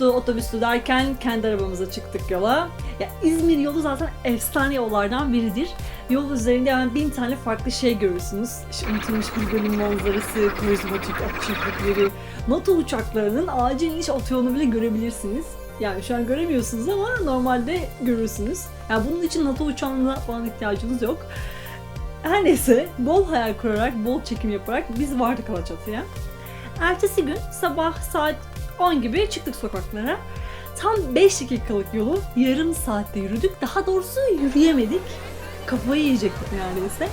otobüslü derken kendi arabamıza çıktık yola. Ya İzmir yolu zaten efsane yollardan biridir. Yol üzerinde hemen bin tane farklı şey görürsünüz. İşte unutulmuş bir gölün manzarası, karizmatik at çiftlikleri, NATO uçaklarının acil iniş otoyolunu bile görebilirsiniz. Yani şu an göremiyorsunuz ama normalde görürsünüz. Yani bunun için NATO uçağına falan ihtiyacınız yok. Her neyse bol hayal kurarak, bol çekim yaparak biz vardık Alaçatı'ya. Ertesi gün sabah saat 10 gibi çıktık sokaklara. Tam 5 dakikalık yolu yarım saatte yürüdük. Daha doğrusu yürüyemedik. Kafayı yiyecektik neredeyse.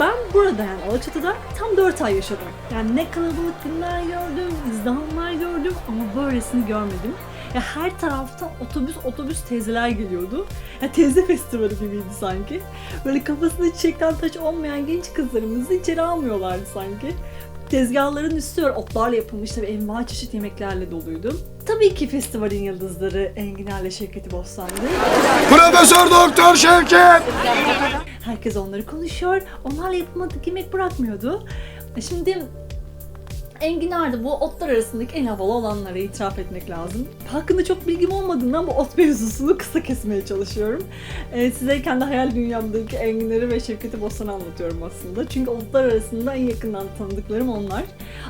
Ben burada yani Alaçatı'da tam 4 ay yaşadım. Yani ne kalabalık günler gördüm, izdihamlar gördüm ama böylesini görmedim. Ya her taraftan otobüs otobüs teyzeler geliyordu. Ya teyze festivali gibiydi sanki. Böyle kafasında çiçekten taç olmayan genç kızlarımızı içeri almıyorlardı sanki. Tezgahların üstü otlarla yapılmış tabii envai çeşit yemeklerle doluydu. Tabii ki festivalin yıldızları Enginar'la Şevketi Bostan'dı. Profesör Doktor Şevket. Herkes onları konuşuyor. Onlarla yapılmadık yemek bırakmıyordu. E Şimdi Enginar da bu otlar arasındaki en havalı olanlara itiraf etmek lazım. Hakkında çok bilgim olmadığından bu ot mevzusunu kısa kesmeye çalışıyorum. Ee, size kendi hayal dünyamdaki Enginar'ı ve Şevketi Bostan'ı anlatıyorum aslında. Çünkü otlar arasında en yakından tanıdıklarım onlar.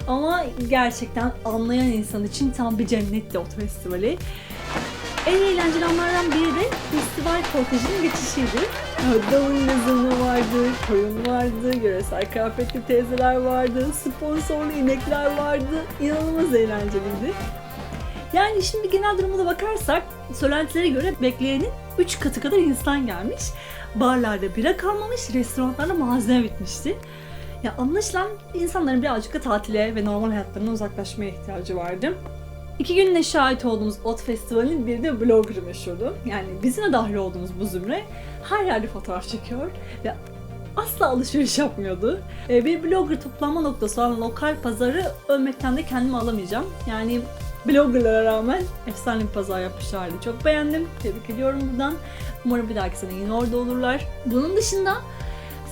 Ama gerçekten anlayan insan için tam bir cennetti ot festivali. En eğlenceli anlardan biri de festival kortejinin geçişiydi. Davul yazımı vardı, koyun vardı, yöresel kıyafetli teyzeler vardı, sponsorlu inekler vardı. İnanılmaz eğlenceliydi. Yani şimdi genel duruma da bakarsak söylentilere göre bekleyenin 3 katı kadar insan gelmiş. Barlarda bira kalmamış, restoranlarda malzeme bitmişti. Ya anlaşılan insanların birazcık da tatile ve normal hayatlarına uzaklaşmaya ihtiyacı vardı. İki günde şahit olduğumuz Ot Festivali'nin bir de blogger meşhurdu. Yani bizim de dahil olduğumuz bu zümre her yerde fotoğraf çekiyor ve asla alışveriş yapmıyordu. Ee, bir blogger toplanma noktası olan lokal pazarı övmekten de kendimi alamayacağım. Yani bloggerlara rağmen efsane bir pazar yapmışlardı. Çok beğendim. Tebrik ediyorum buradan. Umarım bir dahaki sene yine orada olurlar. Bunun dışında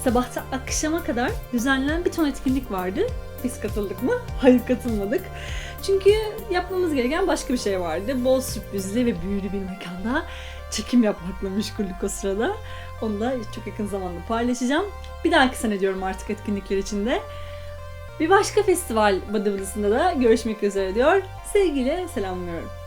sabahta akşama kadar düzenlenen bir ton etkinlik vardı. Biz katıldık mı? Hayır katılmadık. Çünkü yapmamız gereken başka bir şey vardı. Bol sürprizli ve büyülü bir mekanda çekim yapmakla meşguldük o sırada. Onu da çok yakın zamanda paylaşacağım. Bir dahaki sene diyorum artık etkinlikler içinde. Bir başka festival badavulusunda da görüşmek üzere diyor. Sevgiyle selamlıyorum.